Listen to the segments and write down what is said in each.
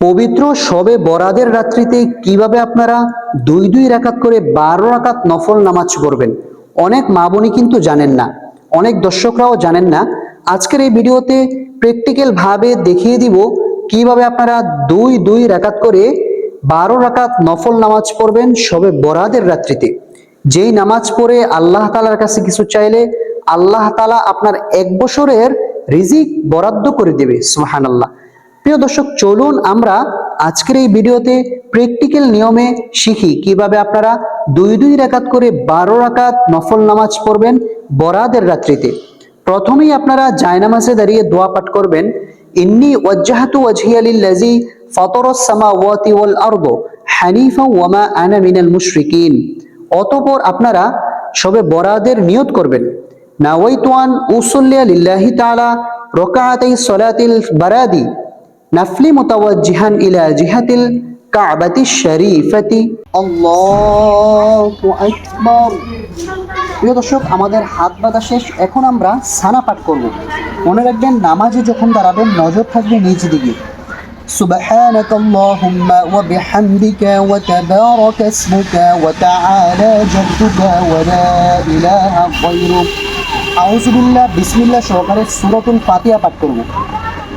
পবিত্র সবে বরাদের রাত্রিতে কীভাবে আপনারা দুই দুই রাকাত করে বারো রাকাত নফল নামাজ পড়বেন? অনেক মা বোনই কিন্তু জানেন না। অনেক দর্শকরাও জানেন না। আজকের এই ভিডিওতে প্র্যাকটিক্যাল ভাবে দেখিয়ে দিব কীভাবে আপনারা দুই দুই রাকাত করে বারো রাকাত নফল নামাজ পড়বেন সবে বরাদের রাত্রিতে। যেই নামাজ পড়ে আল্লাহ তালার কাছে কিছু চাইলে আল্লাহ তালা আপনার এক বছরের রিজিক বরাদ্দ করে দেবে সুহান আল্লাহ প্রিয় দর্শক, চলুন আমরা আজকের এই ভিডিওতে প্র্যাকটিক্যাল নিয়মে শিখি। কীভাবে আপনারা দুই দুই রাকাত করে বারো রাকাত নফল নামাজ পড়বেন বরাদের রাত্রিতে। প্রথমেই আপনারা জায়নামাজে দাঁড়িয়ে দোয়া পাঠ করবেন, ইন্নি ওয়াজ্জাহাতু ওয়াজহিয়া লিল্লাযী ফাতারাস সামাওয়াতি ওয়াল আরদ হানিফা ওয়ামা আনা মিনাল মুশরিকিন। অতঃপর আপনারা সবে বরাদের নিয়ত করবেন, নাওয়াইতু আন উসাল্লিয়া লিল্লাহি তাআলা রাকাআতাই সালাতিল বারাদি। নাফলি মুতাওয়াজ্জিহান ইলা জিহাতিল কাবাতি শরীফাতি আল্লাহু আকবার প্রিয় দর্শক আমাদের হাত বাঁধা শেষ এখন আমরা সানা পাঠ করব মনে রাখবেন নামাজে যখন দাঁড়াবেন নজর থাকবে নিজ দিকে سبحانك اللهم وبحمدك وتبارك اسمك وتعالى جدك ولا إله غيرك أعوذ بالله بسم الله সহকারে সূরাতুল ফাতিহা পাঠ করব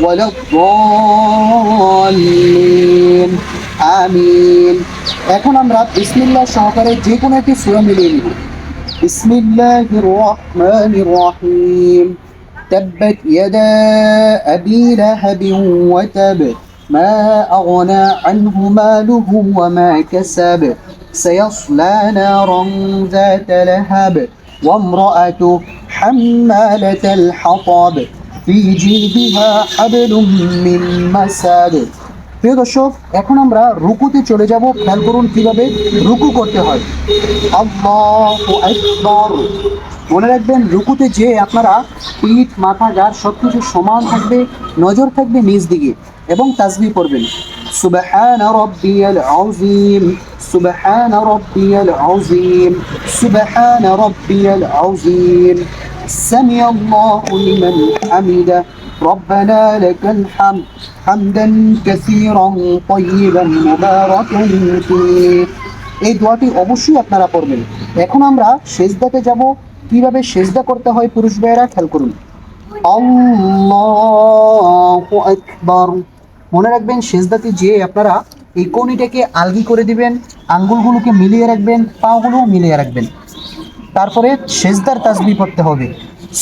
ولا الضالين আমিন এখন আমরা বিসমিল্লাহ সহকারে যে কোনো একটি সূরা মিলিয়ে নিব বিসমিল্লাহির রহমানির রহিম تبت يدا أبي لهب وتب ما أغنى عنه ماله وما كسب سيصلى نارا ذات لهب وامرأته حمالة الحطب প্রিয় দর্শক, এখন আমরা রুকুতে চলে যাব। খেয়াল করুন কীভাবে রুকু করতে হয়। মনে রাখবেন, রুকুতে যে আপনারা পিঠ, মাথা গার সব কিছু সমান থাকবে, নজর থাকবে নিজ দিকে এবং তাজমি পড়বেন। সুবহান রব্বিয়াল আযীম, সুবহান রব্বিয়াল আযীম, সুবহান রব্বিয়াল আযীম। سمع الله لمن حمده ربنا لك الحمد حمدا كثيرا طيبا مباركا فيه এই দোয়াটি অবশ্যই আপনারা পড়বেন এখন আমরা সেজদাতে যাব কিভাবে সেজদা করতে হয় পুরুষ ভাইয়েরা খেয়াল করুন আল্লাহু আকবার মনে রাখবেন সেজদাতে যে আপনারা এই কনিটাকে আলগি করে দিবেন আঙ্গুলগুলোকে মিলিয়ে রাখবেন পাগুলো মিলিয়ে রাখবেন তারপরে সেজদার তাসবি পড়তে হবে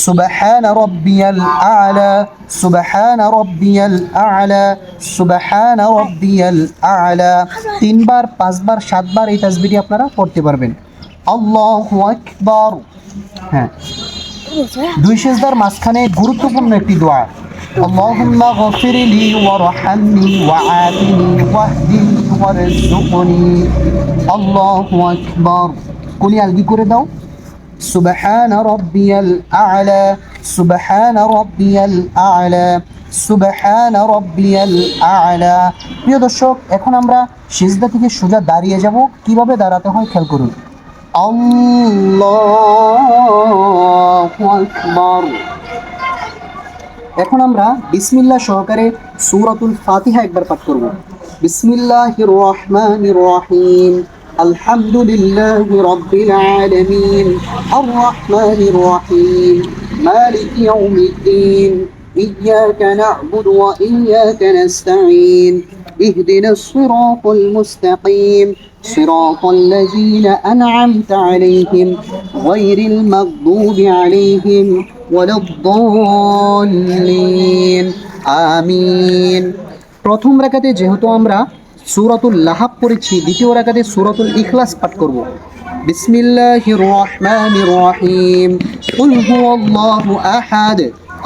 সুবহান রব্বিয়াল আলা সুবহান রব্বিয়াল আলা সুবহান রব্বিয়াল আলা তিনবার পাঁচবার সাতবার এই তাসবিটি আপনারা পড়তে পারবেন আল্লাহু আকবার হ্যাঁ দুই সেজদার মাঝখানে গুরুত্বপূর্ণ একটি দোয়া اللهم اغفر لي وارحمني وعافني واهدني وارزقني الله اكبر কোনি আলগি করে দাও সুবহান রব্বিয়াল আ'লা, সুবহান রব্বিয়াল আ'লা, সুবহান রব্বিয়াল আ'লা। প্রিয় দর্শক, এখন আমরা সিজদা থেকে সোজা দাঁড়িয়ে যাব। কীভাবে দাঁড়াতে হয় খেয়াল করুন। আল্লাহু আকবার। এখন আমরা বিসমিল্লাহ সহকারে সূরাতুল ফাতিহা একবার পাঠ করব। বিসমিল্লাহির রহমানির রহিম। আলহামদুলিল্লাহি রাব্বিল আলামিন আর রহমানির রহিম মালিক ইয়াউমিদ্দিন إياك نعبد وإياك نستعين اهدنا الصراط المستقيم صراط الذين أنعمت عليهم غير المغضوب عليهم ولا الضالين আমিন প্রথম রাকাতে যেহেতু আমরা সূরাতুল লাহাব পড়েছি, দ্বিতীয় রাকাতে সুরাতুল ইখলাস পাঠ করব। বিসমিল্লাহির রহমানির রহিম। কুল হুয়াল্লাহু আহাদ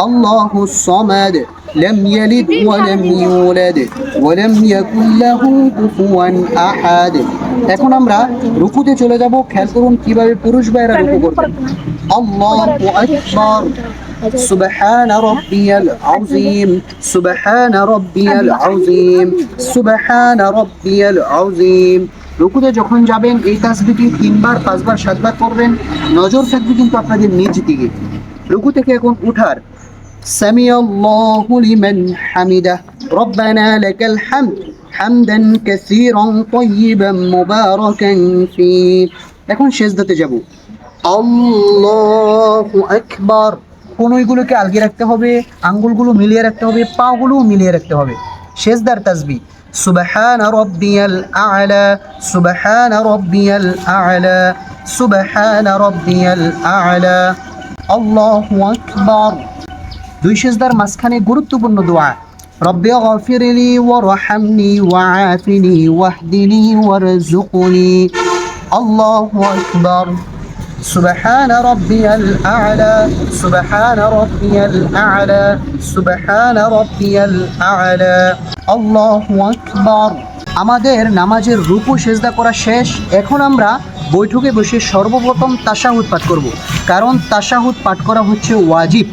আল্লাহুস সামাদ। لم يلد ولم يولد ولم يكن له كفوا أحد এখন আমরা রুকুতে চলে যাব খেয়াল করুন কিভাবে পুরুষ ভাইরা রুকু করবেন আল্লাহু আকবার سبحان ربي العظيم سبحان ربي العظيم سبحان ربي العظيم রুকুতে যখন যাবেন এই তাসবিহটি তিনবার পাঁচবার সাতবার করবেন নজর থাকবে কিন্তু আপনাদের নিজ দিকে রুকু থেকে এখন উঠার سمع الله لمن حمده ربنا لك الحمد حمدا كثيرا طيبا مباركا فيه এখন শেষদাতে যাব আল্লাহু আকবার কোনইগুলোকে আলগে রাখতে হবে আঙ্গুলগুলো মিলিয়ে রাখতে হবে পাগুলো মিলিয়ে রাখতে হবে শেষদার তাসবি সুবহান রব্বিয়াল আ'লা সুবহান রব্বিয়াল আ'লা সুবহান রব্বিয়াল আ'লা আল্লাহু আকবার দুই শেষদার মাঝখানে গুরুত্বপূর্ণ দোয়া রব্বি গফিরলি ওয়ারহামনি ওয়াআফিনি ওয়াহদিনি ওয়ারজুকনি আল্লাহু আকবার سبحان ربي الأعلى سبحان ربي الأعلى سبحان ربي الأعلى الله أكبر আমাদের নামাজের রূপু সেজদা করা শেষ এখন আমরা বৈঠকে বসে সর্বপ্রথম তাশাহুদ পাঠ করব কারণ তাশাহুদ পাঠ করা হচ্ছে ওয়াজিব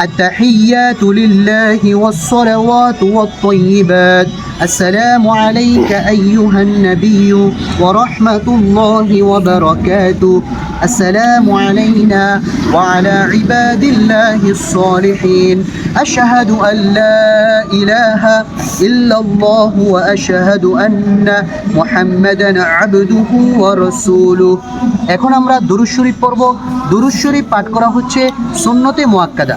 التحيات لله والصلوات والطيبات السلام عليك أيها النبي ورحمة الله وبركاته السلام علينا وعلى عباد الله الصالحين أشهد أن لا إله إلا الله وأشهد أن محمدا عبده ورسوله এখন আমরা দুরুদ শরীফ পড়ব দুরুদ শরীফ পাঠ করা হচ্ছে সুন্নতে মুয়াক্কাদা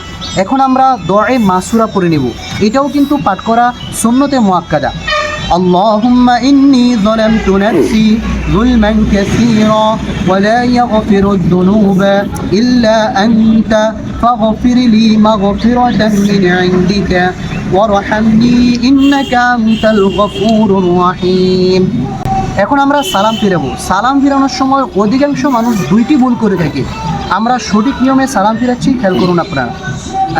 এখন আমরা দয়ে মাসুরা পড়ে নেব এটাও কিন্তু পাঠ করা সুন্নতে মুয়াক্কাদা اللهم إني ظلمت نفسي ظلما كثيرا ولا يغفر الذنوب إلا أنت فاغفر لي مغفرة من عندك وارحمني إنك أنت الغفور الرحيم এখন আমরা সালাম ফিরাবো সালাম ফিরানোর সময় অধিকাংশ মানুষ দুইটি ভুল করে থাকে আমরা সঠিক নিয়মে সালাম ফিরাচ্ছি খেয়াল করুন আপনারা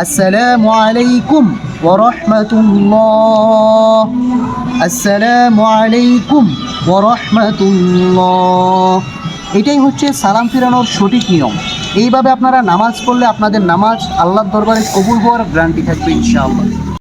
আসসালামু আলাইকুম ওরহমতুল্লাহ আসসালামু আলাইকুম ওরহমতুল্লাহ এটাই হচ্ছে সালাম ফিরানোর সঠিক নিয়ম। এইভাবে আপনারা নামাজ পড়লে আপনাদের নামাজ আল্লাহর দরবারে কবুল হওয়ার গ্যারান্টি থাকবে ইনশাআল্লাহ।